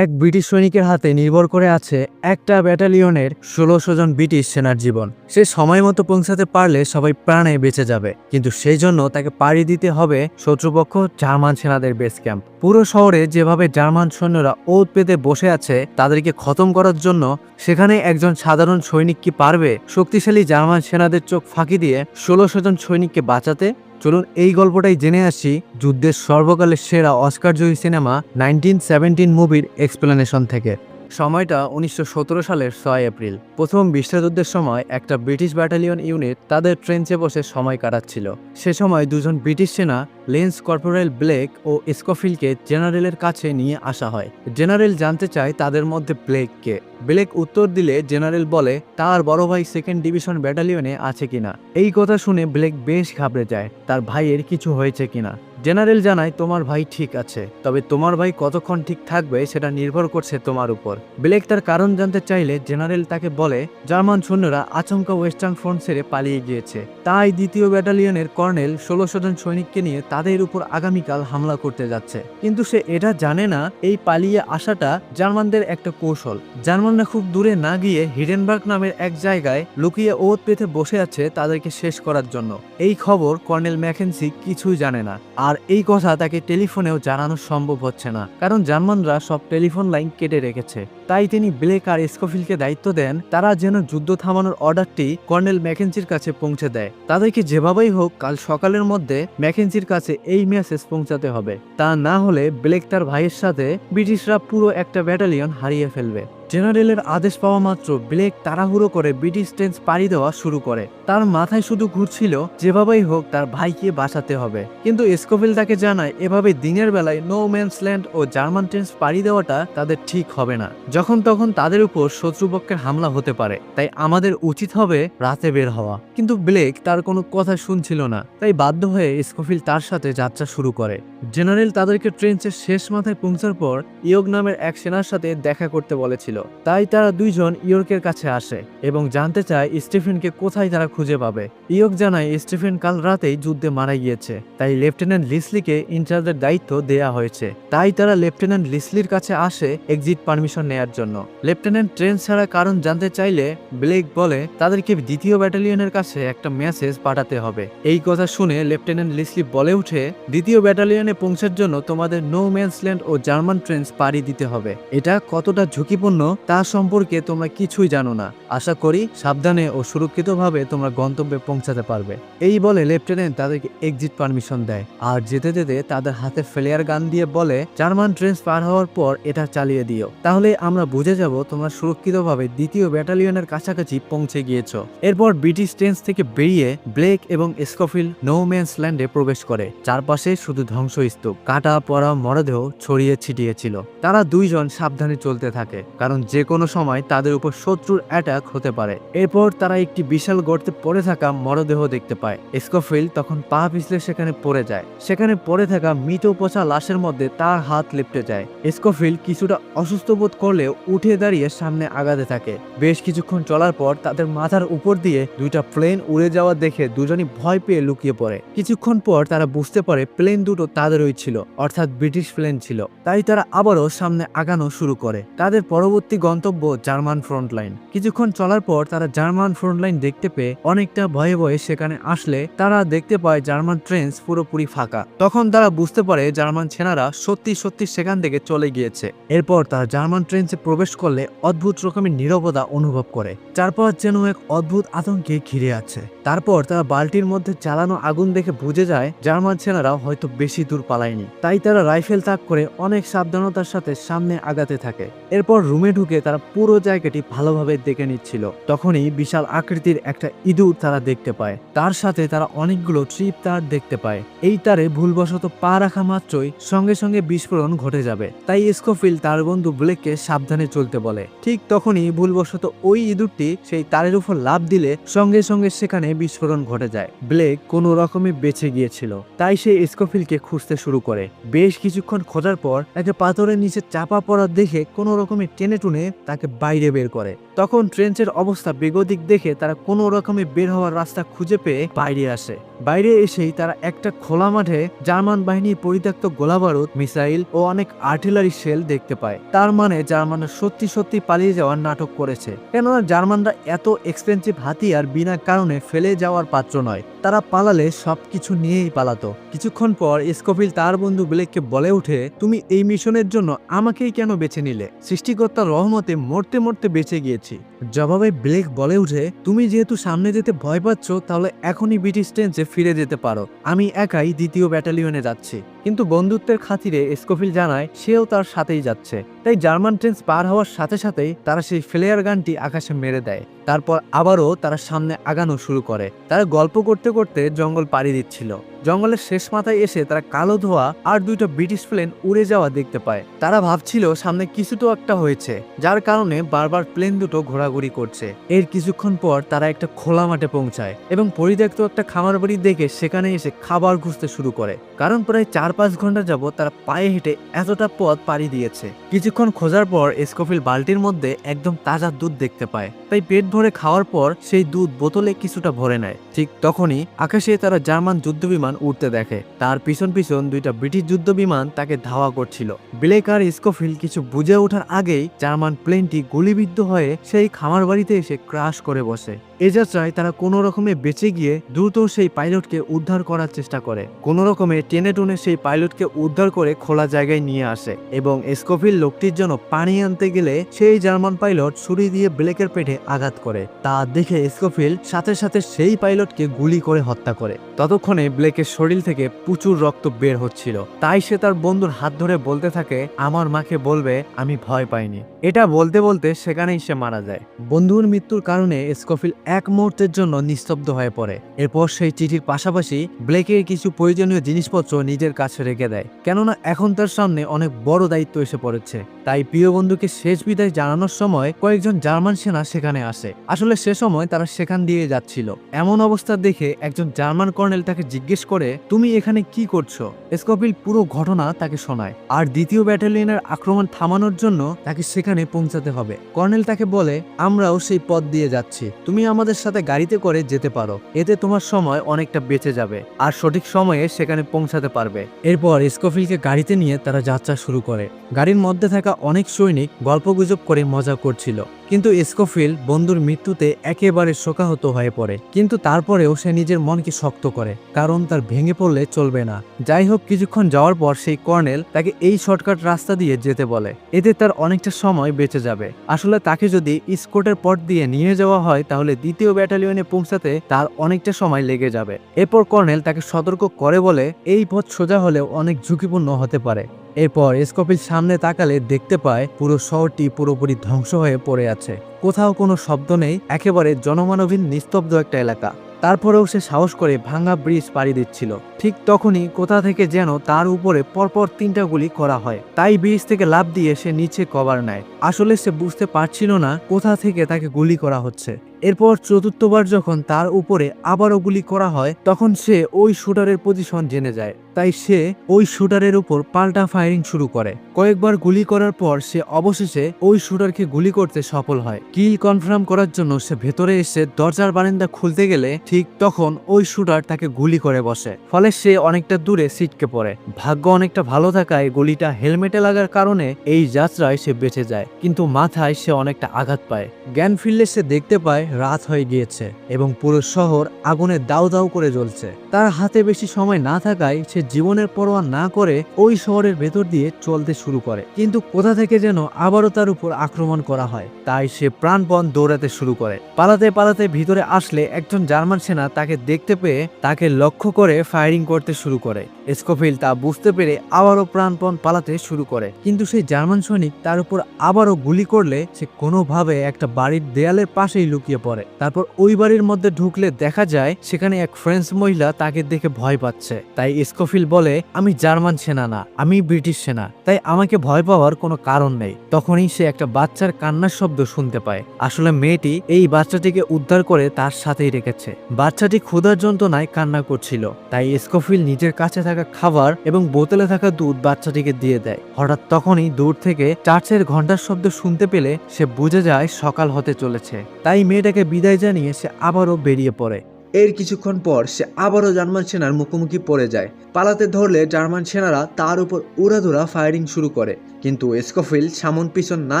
এক ব্রিটিশ সৈনিকের হাতে নির্ভর করে আছে একটা ব্যাটালিয়নের ষোলোশো জন ব্রিটিশ সেনার জীবন। সে সময় মতো পৌঁছাতে পারলে সবাই প্রাণে বেঁচে যাবে, কিন্তু সেই জন্য তাকে পাড়ি দিতে হবে শত্রুপক্ষ জার্মান সেনাদের বেস ক্যাম্প পুরো শহরে যেভাবে জার্মান সৈন্যরা ওত পেতে বসে আছে, তাদেরকে খতম করার জন্য সেখানে একজন সাধারণ সৈনিক কি পারবে? শক্তিশালী জার্মান সেনাদের চোখ ফাঁকি দিয়ে ষোলোশো জন সৈনিককে বাঁচাতে চলুন এই গল্পটাই জেনে আসি যুদ্ধের সর্বকালের সেরা অস্কারজয়ী সিনেমা নাইনটিন সেভেন্টিন মুভির এক্সপ্লেনেশন থেকে। সময়টা উনিশশো সতেরো সালের ছয় এপ্রিল। প্রথম বিশ্বযুদ্ধের সময় একটা ব্রিটিশ ব্যাটালিয়ন ইউনিট তাদের ট্রেঞ্চে বসে সময় কাটাচ্ছিল। সে সময় দুজন ব্রিটিশ সেনা, লেন্স কর্পোরেল ব্লেক ও স্কফিলকে জেনারেলের কাছে নিয়ে আসা হয়। জেনারেল জানতে চায় তাদের মধ্যে ব্লেককে। ব্লেক উত্তর দিলে জেনারেল বলে, তার বড় ভাই সেকেন্ড ডিভিশন ব্যাটালিয়নে আছে কিনা? এই কথা শুনে ব্লেক বেশ ঘাবড়ে যায়। তার ভাইয়ের কিছু হয়েছে কিনা? জেনারেল জানায়, তোমার ভাই ঠিক আছে, তবে তোমার ভাই কতক্ষণ ঠিক থাকবে সেটা নির্ভর করছে তোমার উপর। ব্লেক তার কারণ জানতে চাইলে জেনারেল তাকে বলে, জার্মান সৈন্যরা আচমকা ওয়েস্টার্ন ফ্রন্ট ছেড়ে পালিয়ে গিয়েছে। তাই দ্বিতীয় ব্যাটালিয়নের কর্নেল ষোলোশো জন সৈনিককে নিয়ে তাদের উপর আগামীকাল হামলা করতে যাচ্ছে। কিন্তু সে এটা জানে না, এই পালিয়ে আসাটা জার্মানদের একটা কৌশল। জার্মানরা খুব দূরে না গিয়ে হিডেনবার্গ নামের এক জায়গায় লুকিয়ে ওত পেতে বসে আছে তাদেরকে শেষ করার জন্য। এই খবর কর্নেল ম্যাকেন্সি কিছুই জানে না। আর এই কথা তাকে টেলিফোনেও জানানো সম্ভব হচ্ছে না, কারণ জার্মানরা সব টেলিফোন লাইন কেটে রেখেছে। তাই তিনি ব্লেক আর স্কোফিলকে দায়িত্ব দেন, তারা যেন যুদ্ধ থামানোর অর্ডারটি কর্নেল ম্যাকেন্সির কাছে পৌঁছে দেয়। তাদেরকে যেভাবেই হোক, কাল সকালের মধ্যে ম্যাকেন্সির কাছে এই মেসেজ পৌঁছাতে হবে। তা না হলে ব্লেক তার ভাইয়ের সাথে ব্রিটিশরা পুরো একটা ব্যাটালিয়ন হারিয়ে ফেলবে। জেনারেলের আদেশ পাওয়া মাত্র ব্লেক তাড়াহুড়ো করে ব্রিটিশ ট্রেন্স পাড়ি দেওয়া শুরু করে। তার মাথায় শুধু ঘুরছিল, যেভাবেই হোক তার ভাইকে বাঁচাতে হবে। কিন্তু স্কোভিল তাকে জানায়, এভাবে দিনের বেলায় নো ম্যানস ল্যান্ড ও জার্মান ট্রেন্স পাড়ি দেওয়াটা তাদের ঠিক হবে না। যখন তখন তাদের উপর শত্রুপক্ষের হামলা হতে পারে। তাই আমাদের উচিত হবে রাতে বের হওয়া। কিন্তু ব্লেক তার কোনো কথা শুনছিল না। তাই বাধ্য হয়ে স্কোফিল তার সাথে যাত্রা শুরু করে। জেনারেল তাদেরকে ট্রেন্সের শেষ মাথায় পৌঁছার পর ইয়োগ নামের এক সেনার সাথে দেখা করতে বলেছিল। তাই তারা দুইজন ইয়র্কের কাছে আসে এবং জানতে চায় স্টিফেনকে কোথায় তারা খুঁজে পাবে। ইয়োগ জানায়, স্টিফেন কাল রাতেই যুদ্ধে মারা গিয়েছে। তাই লেফটেন্যান্ট লিসলিকে ইনচার্জের দায়িত্ব দেয়া হয়েছে। তাই তারা লেফটেন্যান্ট লিসলির কাছে আসে এক্সিট পারমিশন নেয়ার জন্য। লেফটেন্যান্ট ট্রেন ছাড়া কারণ জানতে চাইলে ব্লেক বলে, তাদেরকে দ্বিতীয় ব্যাটালিয়নের কাছে একটা মেসেজ পাঠাতে হবে। এই কথা শুনে লেফটেন্যান্ট লিসলি বলে উঠে দ্বিতীয় ব্যাটালিয়নে পৌঁছার জন্য তোমাদের নো ম্যান্সল্যান্ড ও জার্মান ট্রেন্স পাড়ি দিতে হবে। এটা কতটা ঝুঁকিপূর্ণ তা সম্পর্কে তোমরা কিছুই জানো না। আশা করি সাবধানে ও সুরক্ষিতভাবে তোমরা গন্তব্যে পৌঁছাতে পারবে। এই বলে লেফটেন্যান্ট তাদেরকে এক্সিট পারমিশন দেয়। আর যেতে যেতে তাদের হাতে ফ্লেয়ার গান দিয়ে বলে জার্মান ট্রেন্স পার হওয়ার পর এটা চালিয়ে দিও। তাহলে আমরা বুঝে যাব তোমরা সুরক্ষিতভাবে দ্বিতীয় ব্যাটালিয়নের কাছাকাছি পৌঁছে গিয়েছো। এরপর ব্রিটিশ ট্রেন্স থেকে বেরিয়ে ব্লেক এবং স্কফিল নো ল্যান্ডে প্রবেশ করে। চারপাশে শুধু ধ্বংসস্তূপ কাটা পড়া মরদেহ ছড়িয়ে ছিটিয়েছিল। তারা দুইজন সাবধানে চলতে থাকে, কারণ যে কোনো সময় তাদের উপর শত্রুর অ্যাটাক হতে পারে। এরপর তারা একটি বিশাল গর্তে পড়ে থাকা মরদেহ দেখতে পায়। স্কফিল তখন পা পিছলে সেখানে পড়ে যায়। সেখানে পড়ে থাকা মৃত পচা লাশের মধ্যে তার হাত লিপটে যায়। স্কোফিল কিছুটা অসুস্থ বোধ করলেও উঠে দাঁড়িয়ে সামনে আগাতে থাকে। বেশ কিছুক্ষণ চলার পর তাদের মাথার উপর দিয়ে দুইটা প্লেন উড়ে যাওয়া দেখে দুজনই ভয় পেয়ে লুকিয়ে পড়ে। কিছুক্ষণ পর তারা বুঝতে পারে প্লেন দুটো তাদেরই ছিল, অর্থাৎ ব্রিটিশ প্লেন ছিল। তাই তারা আবারও সামনে আগানো শুরু করে। তাদের পরবর্তী গন্তব্য জার্মান ফ্রন্ট লাইন কিছুক্ষণ চলার পর তারা জার্মান ফ্রন্ট লাইন দেখতে পেয়ে অনেকটা ভয়ে ভয়ে সেখানে আসলে তারা দেখতে পায় জার্মান ট্রেন্স পুরোপুরি ফাঁকা। তখন তারা বুঝতে পারে জার্মান সেনারা সত্যি সত্যি সেখান থেকে চলে গিয়েছে। এরপর তারা জার্মান ট্রেন্সে প্রবেশ করলে অদ্ভুত রকমের নীরবতা অনুভব করে। চারপাশ যেন এক অদ্ভুত আতঙ্কে ঘিরে আছে। তারপর তারা বালতির মধ্যে চালানো আগুন দেখে বুঝে যায় জার্মান সেনারা হয়তো বেশি দূর পালায়নি। তাই তারা রাইফেল তাক করে অনেক সাবধানতার সাথে সামনে আগাতে থাকে। এরপর রুমে ঢুকে তারা পুরো জায়গাটি ভালোভাবে দেখে নিচ্ছিল। তখনই বিশাল আকৃতির একটা ইঁদুর তারা দেখতে পায়। তার সাথে তারা অনেকগুলো ট্রিপ তার দেখতে পায়। এই তারে ভুলবশত পা রাখা মাত্রই সঙ্গে সঙ্গে বিস্ফোরণ ঘটে যাবে। তাই স্কোফিল তার বন্ধু ব্লেককে সাবধানে চলতে বলে। ঠিক তখনই ভুলবশত ওই ইঁদুরটি সেই তারের উপর লাভ দিলে সঙ্গে সঙ্গে সেখানে বিস্ফোরণ ঘটে যায়। ব্লেক কোনো রকমে বেঁচে গিয়েছিল, তাই সে স্কোফিলকে খুঁজতে শুরু করে। বেশ কিছুক্ষণ খোঁজার পর একটা পাথরের নিচে চাপা পড়া দেখে কোনো রকমে টেনে টুনে তাকে বাইরে বের করে। তখন ট্রেঞ্চের অবস্থা বেগদিক দেখে তারা কোনো রকমে বের হওয়ার রাস্তা খুঁজে পেয়ে বাইরে আসে। বাইরে এসেই তারা একটা খোলা মাঠে জার্মান বাহিনীর পরিত্যক্ত গোলাবারুদ, মিসাইল ও অনেক আর্টিলারি শেল দেখতে পায়। তার মানে জার্মানরা সত্যি সত্যি পালিয়ে যাওয়ার নাটক করেছে। কেননা জার্মানরা এত এক্সপেন্সিভ হাতিয়ার বিনা কারণে ফেলে যাওয়ার পাত্র নয়। তারা পালালে সবকিছু নিয়েই পালাতো। কিছুক্ষণ পর স্কোফিল তার বন্ধু ব্লেককে বলে উঠে তুমি এই মিশনের জন্য আমাকেই কেন বেছে নিলে? সৃষ্টিকর্তার রহমতে মরতে মরতে বেঁচে গিয়েছি জবাবে ব্লেক বলে উঠে তুমি যেহেতু সামনে যেতে ভয় পাচ্ছ, তাহলে এখনই ব্রিটিশ টেন্সে ফিরে যেতে পারো। আমি একাই দ্বিতীয় ব্যাটালিয়নে যাচ্ছি। কিন্তু বন্ধুত্বের খাতিরে স্কোফিল জানায়, সেও তার সাথেই যাচ্ছে। তাই জার্মান ট্রেন্স পার হওয়ার সাথে সাথেই তারা সেই ফ্লেয়ার গানটি আকাশে মেরে দেয়। তারপর আবারও তারা সামনে আগানো শুরু করে। তারা গল্প করতে করতে জঙ্গল পাড়ি দিচ্ছিল। জঙ্গলের শেষ মাথায় এসে তারা কালো ধোয়া আর দুইটা ব্রিটিশ প্লেন উড়ে যাওয়া দেখতে পায়। তারা ভাবছিল, সামনে কিছু তো একটা হয়েছে। যার কারণে বারবার প্লেন দুটো ঘোরাঘুরি করছে। এর কিছুক্ষণ পর তারা একটা খোলা মাঠে পৌঁছায় এবং পরিত্যক্ত একটা খামার বাড়ি দেখে সেখানে এসে খাবার খুঁজতে শুরু করে। কারণ প্রায় চার পাঁচ ঘণ্টা যাব তারা পায়ে হেঁটে এতটা পথ পাড়ি দিয়েছে। কিছুক্ষণ খোঁজার পর স্কোফিল বালতির মধ্যে একদম তাজা দুধ দেখতে পায়। তাই পেট ভরে খাওয়ার পর সেই দুধ বোতলে কিছুটা ভরে নেয়। ঠিক তখনই আকাশে তারা জার্মান যুদ্ধ বিমান উঠতে দেখে। তার পিছন পিছন দুইটা ব্রিটিশ যুদ্ধ বিমান তাকে ধাওয়া করছিল। ব্লেক আর স্কোফিল কিছু বুঝে ওঠার আগেই জার্মান প্লেনটি গুলিবিদ্ধ হয়ে সেই খামার বাড়িতে এসে ক্রাশ করে বসে। এ যাত্রায় তারা কোনো রকমে বেঁচে গিয়ে দ্রুত সেই পাইলটকে উদ্ধার করার চেষ্টা করে। কোনো রকমে টেনে টুনে সেই পাইলটকে উদ্ধার করে খোলা জায়গায় নিয়ে আসে এবং স্কোফিল লোকটির জন্য পানি আনতে গেলে সেই জার্মান পাইলট ছুরি দিয়ে ব্লেকের পেটে আঘাত করে। তা দেখে স্কোফিল সাথে সাথে সেই পাইলটকে গুলি করে হত্যা করে। ততক্ষণে ব্লেকের শরীর থেকে প্রচুর রক্ত বের হচ্ছিল। তাই সে তার বন্ধুর হাত ধরে বলতে থাকে, আমার মাকে বলবে, আমি ভয় পাইনি। এটা বলতে বলতে সেখানেই সে মারা যায়। বন্ধুর মৃত্যুর কারণে স্কোফিল এক মুহূর্তের জন্য নিস্তব্ধ হয়ে পড়ে। এরপর সেই চিঠির পাশাপাশি ব্লেকের কিছু প্রয়োজনীয় জিনিসপত্র নিজের কাছে রেখে দেয়। কেননা এখন তার সামনে অনেক বড় দায়িত্ব এসে পড়েছে। তাই প্রিয় বন্ধুকে শেষ বিদায় জানানোর সময় কয়েকজন জার্মান সেনা সেখানে আসে। আসলে সে সময় তারা সেখান দিয়ে যাচ্ছিল। এমন অবস্থা দেখে একজন জার্মান কর্নেল তাকে জিজ্ঞেস করে, তুমি এখানে কি করছ? স্কোফিল পুরো ঘটনা তাকে শোনায়। আর দ্বিতীয় ব্যাটালিয়নের আক্রমণ থামানোর জন্য তাকে সেখানে পৌঁছাতে হবে। কর্নেল তাকে বলে, আমরাও সেই পথ দিয়ে যাচ্ছি। তুমি আমাদের সাথে গাড়িতে করে যেতে পারো। এতে তোমার সময় অনেকটা বেঁচে যাবে আর সঠিক সময়ে সেখানে পৌঁছাতে পারবে। এরপর স্কোফিলকে গাড়িতে নিয়ে তারা যাত্রা শুরু করে। গাড়ির মধ্যে থাকা অনেক সৈনিক গল্পগুজব করে মজা করছিল। কিন্তু স্কোফিল বন্ধুর মৃত্যুতে একেবারে শোকাহত হয়ে পড়ে। কিন্তু তারপরেও সে নিজের মনকে শক্ত করে, কারণ তার ভেঙে পড়লে চলবে না। যাই হোক, কিছুক্ষণ যাওয়ার পর সেই কর্নেল তাকে এই শর্টকাট রাস্তা দিয়ে যেতে বলে। এতে তার অনেকটা সময় বেঁচে যাবে। আসলে তাকে যদি স্কোটের পথ দিয়ে নিয়ে যাওয়া হয়, তাহলে দ্বিতীয় ব্যাটালিয়নে পৌঁছাতে তার অনেকটা সময় লেগে যাবে। এরপর কর্নেল তাকে সতর্ক করে বলে, এই পথ সোজা হলেও অনেক ঝুঁকিপূর্ণ হতে পারে। এরপর স্কোপিল সামনে তাকালে দেখতে পায় পুরো শহরটি পুরোপুরি ধ্বংস হয়ে পড়ে আছে। কোথাও কোনো শব্দ নেই, একেবারে জনমানবহীন নিস্তব্ধ একটা এলাকা। তারপরেও সে সাহস করে ভাঙা ব্রিজ পাড়ি দিচ্ছিল। ঠিক তখনই কোথা থেকে যেন তার উপরে পরপর তিনটা গুলি করা হয়। তাই ব্রিজ থেকে লাভ দিয়ে সে নিচে কভার নেয়। আসলে সে বুঝতে পারছিল না কোথা থেকে তাকে গুলি করা হচ্ছে। এরপর চতুর্থবার যখন তার উপরে আবারও গুলি করা হয়, তখন সে ওই শুটারের পজিশন জেনে যায়। তাই সে ওই শুটারের উপর পাল্টা ফায়ারিং শুরু করে। কয়েকবার গুলি করার পর সে অবশেষে ওই শুটারকে গুলি করতে সফল হয়। কিল কনফার্ম করার জন্য সে ভেতরে এসে দরজার বারান্দা খুলতে গেলে ঠিক তখন ওই শুটার তাকে গুলি করে বসে। ফলে সে অনেকটা দূরে সিটকে পড়ে। ভাগ্য অনেকটা ভালো থাকায় গুলিটা হেলমেটে লাগার কারণে এই যাত্রায় সে বেঁচে যায়, কিন্তু মাথায় সে অনেকটা আঘাত পায়। জ্ঞান ফিরলে সে দেখতে পায় রাত হয়ে গিয়েছে এবং পুরো শহর আগুনে দাউ দাউ করে জ্বলছে। তার হাতে বেশি সময় না থাকায় সে জীবনের পরোয়া না করে ওই শহরের ভেতর দিয়ে চলতে শুরু করে। কিন্তু কোথা থেকে যেন আবারও তার উপর আক্রমণ করা হয়, তাই সে প্রাণপণ দৌড়াতে শুরু করে। পালাতে পালাতে ভিতরে আসলে একজন জার্মান সেনা তাকে দেখতে পেয়ে তাকে লক্ষ্য করে ফায়ারিং করতে শুরু করে। স্কোফিল তা বুঝতে পেরে আবারও প্রাণপণ পালাতে শুরু করে। কিন্তু সেই জার্মান সৈনিক তার উপর আবারও গুলি করলে সে কোনোভাবে একটা বাড়ির দেয়ালের পাশেই লুকিয়ে পড়ে। তারপর ওই বাড়ির মধ্যে ঢুকলে দেখা যায় সেখানে এক ফ্রেঞ্চ মহিলা তাকে দেখে ভয় পাচ্ছে। তাই স্কোফিল বলে, আমি জার্মান সেনা না, আমি ব্রিটিশ সেনা, তাই আমাকে ভয় পাওয়ার কোনো কারণ নেই। তখনই সে একটা বাচ্চার কান্নার শব্দ শুনতে পায়। আসলে মেয়েটি এই বাচ্চাটিকে উদ্ধার করে তার সাথেই রেখেছে। বাচ্চাটি ক্ষুধার যন্ত্রণায় কান্না করছিল। তাই স্কোফিল নিজের কাছে থাকা খাবার এবং বোতলে থাকা দুধ বাচ্চাটিকে দিয়ে দেয়। হঠাৎ তখনই দূর থেকে চার্চের ঘণ্টার শব্দ শুনতে পেলে সে বুঝে যায় সকাল হতে চলেছে। তাই মেয়েটাকে বিদায় জানিয়ে সে আবারও বেরিয়ে পড়ে। এর কিছুক্ষণ পর সে আবারও জার্মান সেনার মুখোমুখি পড়ে যায়। পালাতে ধরলে জার্মান সেনারা তার উপর উড়াধুরা ফায়ারিং শুরু করে। কিন্তু স্কোফিল সামন পিছন না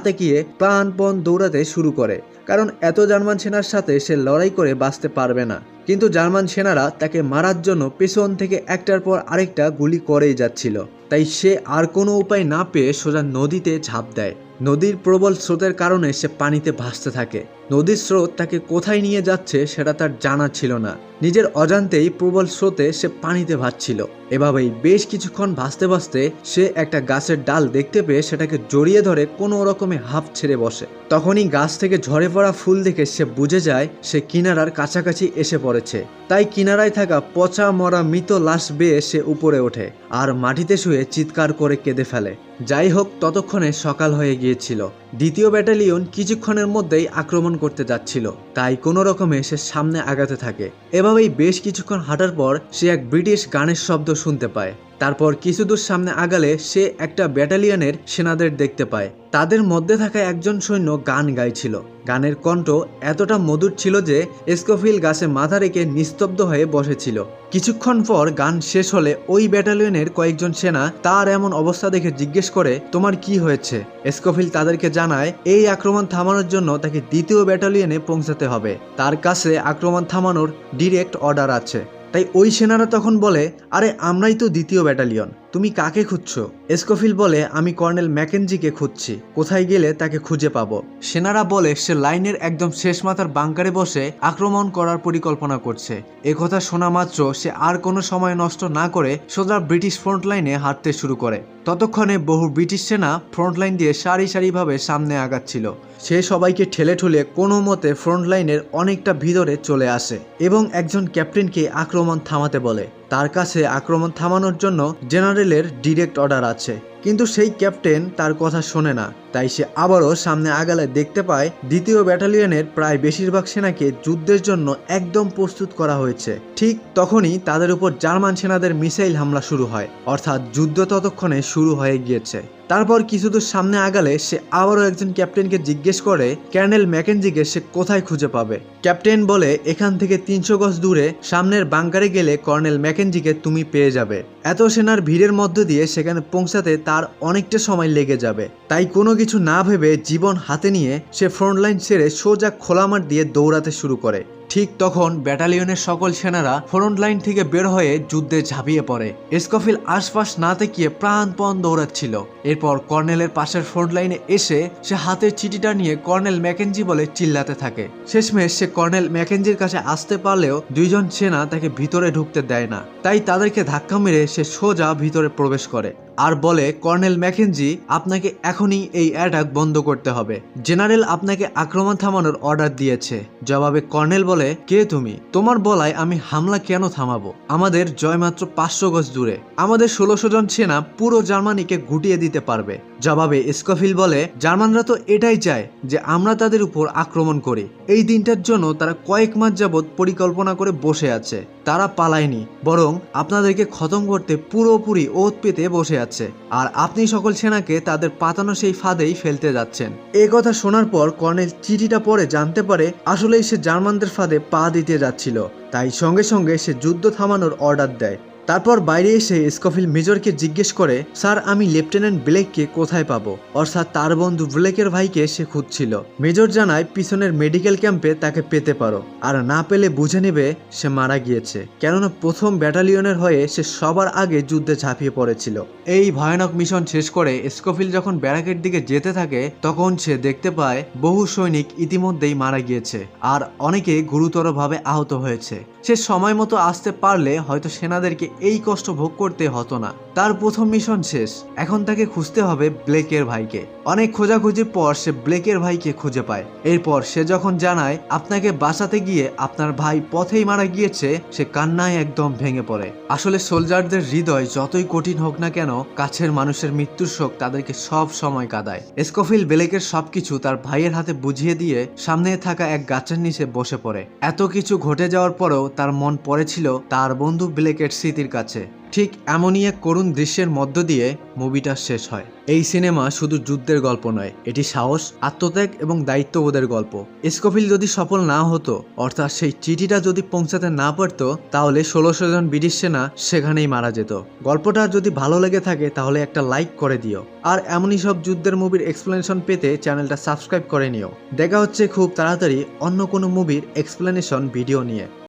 তাকিয়ে প্রাণপণ দৌড়াতে শুরু করে। কারণ এত জার্মান সেনার সাথে সে লড়াই করে বাঁচতে পারবে না। কিন্তু জার্মান সেনারা তাকে মারার জন্য পেছন থেকে একটার পর আরেকটা গুলি করেই যাচ্ছিল। তাই সে আর কোনো উপায় না পেয়ে সোজা নদীতে ঝাঁপ দেয়। নদীর প্রবল স্রোতের কারণে সে পানিতে ভাসতে থাকে। নদীর স্রোত তাকে কোথায় নিয়ে যাচ্ছে সেটা তার জানা ছিল না। নিজের অজান্তেই প্রবল স্রোতে সে পানিতে ভাসছিল। এভাবেই বেশ কিছুক্ষণ ভাসতে ভাসতে সে একটা গাছের ডাল দেখতে পেয়ে সেটাকে জড়িয়ে ধরে কোনো রকমে হাফ ছেড়ে বসে। তখনই গাছ থেকে ঝরে পড়া ফুল দেখে সে বুঝে যায় সে কিনারার কাছাকাছি এসে পড়েছে। তাই কিনারায় থাকা পচা মরা মৃত লাশ বেয়ে সে উপরে ওঠে আর মাটিতে শুয়ে চিৎকার করে কেঁদে ফেলে। যাই হোক, ততক্ষণে সকাল হয়ে গিয়েছিল। দ্বিতীয় ব্যাটালিয়ন কিছুক্ষণের মধ্যেই আক্রমণ করতে যাচ্ছিল, তাই কোনো রকমে সে সামনে আগাতে থাকে। এভাবেই বেশ কিছুক্ষণ হাঁটার পর সে এক ব্রিটিশ গানের শব্দ শুনতে পায়। তারপর কিছু দূর সামনে আগালে সে একটা ব্যাটালিয়নের সেনাদের দেখতে পায়। তাদের মধ্যে থাকা একজন সৈন্য গান গাইছিল। গানের কণ্ঠ এতটা মধুর ছিল যে স্কোফিল গাছে মাথা রেখে নিস্তব্ধ হয়ে বসেছিল। কিছুক্ষণ পর গান শেষ হলে ওই ব্যাটালিয়নের কয়েকজন সেনা তার এমন অবস্থা দেখে জিজ্ঞেস করে, তোমার কি হয়েছে? স্কোফিল তাদেরকে জানায়, এই আক্রমণ থামানোর জন্য তাকে দ্বিতীয় ব্যাটালিয়নে পৌঁছাতে হবে। তার কাছে আক্রমণ থামানোর ডিরেক্ট অর্ডার আছে। তাই ওই সেনারা তখন বলে, আরে, আমরাই তো দ্বিতীয় ব্যাটালিয়ন। তুমি কাকে খুঁজছো? এসকোফিল বলে, আমি কর্নেল ম্যাকেনজিকে খুঁজছি। কোথায় গেলে তাকে খুঁজে পাবো? সেনারা বলে, সে লাইনের একদম শেষ মাথার বাংকারে বসে আক্রমণ করার পরিকল্পনা করছে। একথা শোনা মাত্র সে আর কোনো সময় নষ্ট না করে সোজা ব্রিটিশ ফ্রন্ট লাইনে হাঁটতে শুরু করে। ততক্ষণে বহু ব্রিটিশ সেনা ফ্রন্ট লাইন দিয়ে সারি সারিভাবে সামনে আগাচ্ছিল। সে সবাইকে ঠেলে ঠুলে কোনো মতে ফ্রন্ট লাইনের অনেকটা ভিতরে চলে আসে এবং একজন ক্যাপ্টেনকে আক্রমণ থামাতে বলে। তার কাছে আক্রমণ থামানোর জন্য জেনারেলের ডিরেক্ট অর্ডার আছে। কিন্তু সেই ক্যাপ্টেন তার কথা শোনে না, তাই সে আবারও সামনে আগালে দেখতে পায় দ্বিতীয় ব্যাটালিয়নের প্রায় বেশিরভাগ সেনাকে যুদ্ধের জন্য একদম প্রস্তুত করা হয়েছে। ঠিক তখনই তাদের উপর জার্মান সেনাদের মিসাইল হামলা শুরু হয়, অর্থাৎ যুদ্ধ ততক্ষণে শুরু হয়ে গিয়েছে। তারপর কিছু দূর সামনে আগালে সে আবারও একজন ক্যাপ্টেনকে জিজ্ঞেস করে ক্যার্নেল ম্যাকেনজিকে সে কোথায় খুঁজে পাবে? ক্যাপ্টেন বলে, এখান থেকে তিনশো গজ দূরে, সামনের বাংকারে গেলে কর্নেল ম্যাকেনজিকে তুমি পেয়ে যাবে। এত সেনার ভিড়ের মধ্য দিয়ে সেখানে পৌঁছাতে তার অনেকটা সময় লেগে যাবে। তাই কোনো কিছু না ভেবে জীবন হাতে নিয়ে সে ফ্রন্ট লাইন ছেড়ে সোজা খোলা মাঠ দিয়ে দৌড়াতে শুরু করে। ঠিক তখন ব্যাটালিয়নের সকল সেনারা ফ্রন্ট লাইন থেকে বের হয়ে যুদ্ধে ঝাঁপিয়ে পড়ে। স্কফিল আশপাশ না তেকিয়ে প্রাণপণ দৌড়াচ্ছিল। এরপর কর্নেলের পাশের ফ্রন্ট লাইনে এসে সে হাতের চিঠিটা নিয়ে কর্নেল ম্যাকেনজি বলে চিল্লাতে থাকে। শেষমেশ সে কর্নেল ম্যাকেনজির কাছে আসতে পারলেও দুইজন সেনা তাকে ভিতরে ঢুকতে দেয় না। তাই তাদেরকে ধাক্কা মেরে সে সোজা ভিতরে প্রবেশ করে। আর বলে, কর্নেল ম্যাকেনজি, আপনাকে এখনই এই অ্যাটাক বন্ধ করতে হবে। জেনারেল আপনাকে আক্রমণ থামানোর অর্ডার দিয়েছে। জবাবে কর্নেল বলে, কে তুমি? তোমার বলায় আমি হামলা কেন থামাবো? আমাদের জয় মাত্র পাঁচশো গজ দূরে। আমাদের ষোলোশো জন সেনা পুরো জার্মানিকে গুটিয়ে দিতে পারবে। জবাবে স্কফিল বলে, জার্মানরা তো এটাই চায় যে আমরা তাদের উপর আক্রমণ করি। এই দিনটার জন্য তারা কয়েক মাস যাবৎ পরিকল্পনা করে বসে আছে। তারা পালায়নি, বরং আপনাদেরকে খতম করতে পুরোপুরি ওত পেতে বসে আছে। আর আপনি সকল সেনাকে তাদের পাতানো সেই ফাঁদেই ফেলতে যাচ্ছেন। এ কথা শোনার পর কর্নেল চিঠিটা পরে জানতে পারে আসলেই সে জার্মানদের ফাঁদে পা দিতে যাচ্ছিল। তাই সঙ্গে সঙ্গে সে যুদ্ধ থামানোর অর্ডার দেয়। তারপর বাইরে এসে স্কফিল মেজরকে জিজ্ঞেস করে, স্যার, আমি লেফটেন্যান্ট ব্লেককে কোথায় পাবো? অর্থাৎ তার বন্ধু ব্লেকের ভাইকে সে খুঁজছিল। মেজর জানায়, পিছনের মেডিকেল ক্যাম্পে তাকে পেতে পারো। আর না পেলে বুঝে নেবে সে মারা গিয়েছে। কেননা প্রথম ব্যাটালিয়নের হয়ে সে সবার আগে যুদ্ধে ঝাঁপিয়ে পড়েছিল। এই ভয়ানক মিশন শেষ করে স্কফিল যখন ব্যারাকের দিকে যেতে থাকে, তখন সে দেখতে পায় বহু সৈনিক ইতিমধ্যেই মারা গিয়েছে আর অনেকে গুরুতরভাবে আহত হয়েছে। সে সময় মতো আসতে পারলে হয়তো সেনাদেরকে এই কষ্ট ভোগ করতে হতো না। তার প্রথম মিশন শেষ। এখন তাকে খুঁজতে হবে ব্লেকের ভাইকে। অনেক খোঁজাখুঁজির পর সে ব্লেকের ভাইকে খুঁজে পায়। এরপর সে যখন জানায়, আপনাকে বাঁচাতে গিয়ে আপনার ভাই পথেই মারা গিয়েছে, সে কান্নায় একদম ভেঙে পড়ে। আসলে সোলজারদের হৃদয় যতই কঠিন হোক না কেন, কাছের মানুষের মৃত্যুর শোক তাদেরকে সব সময় কাঁদায়। স্কোফিল ব্লেকের সবকিছু তার ভাইয়ের হাতে বুঝিয়ে দিয়ে সামনে থাকা এক গাছের নিচে বসে পড়ে। এত কিছু ঘটে যাওয়ার পরেও তার মন পড়েছিল তার বন্ধু ব্লেকের স্মৃতির কাছে। ঠিক এমনই এক করুণ দৃশ্যের মধ্য দিয়ে মুভিটা শেষ হয়। এই সিনেমা শুধু যুদ্ধের গল্প নয়, এটি সাহস, আত্মত্যাগ এবং দায়িত্ববোধের গল্প। স্কোফিল যদি সফল না হতো, অর্থাৎ সেই চিঠিটা যদি পৌঁছাতে না পারতো, তাহলে ষোলোশো জন ব্রিটিশ সেনা সেখানেই মারা যেত। গল্পটা যদি ভালো লেগে থাকে, তাহলে একটা লাইক করে দিও। আর এমনই সব যুদ্ধের মুভির এক্সপ্লেনেশন পেতে চ্যানেলটা সাবস্ক্রাইব করে নিও। দেখা হচ্ছে খুব তাড়াতাড়ি অন্য কোনো মুভির এক্সপ্লেনেশন ভিডিও নিয়ে।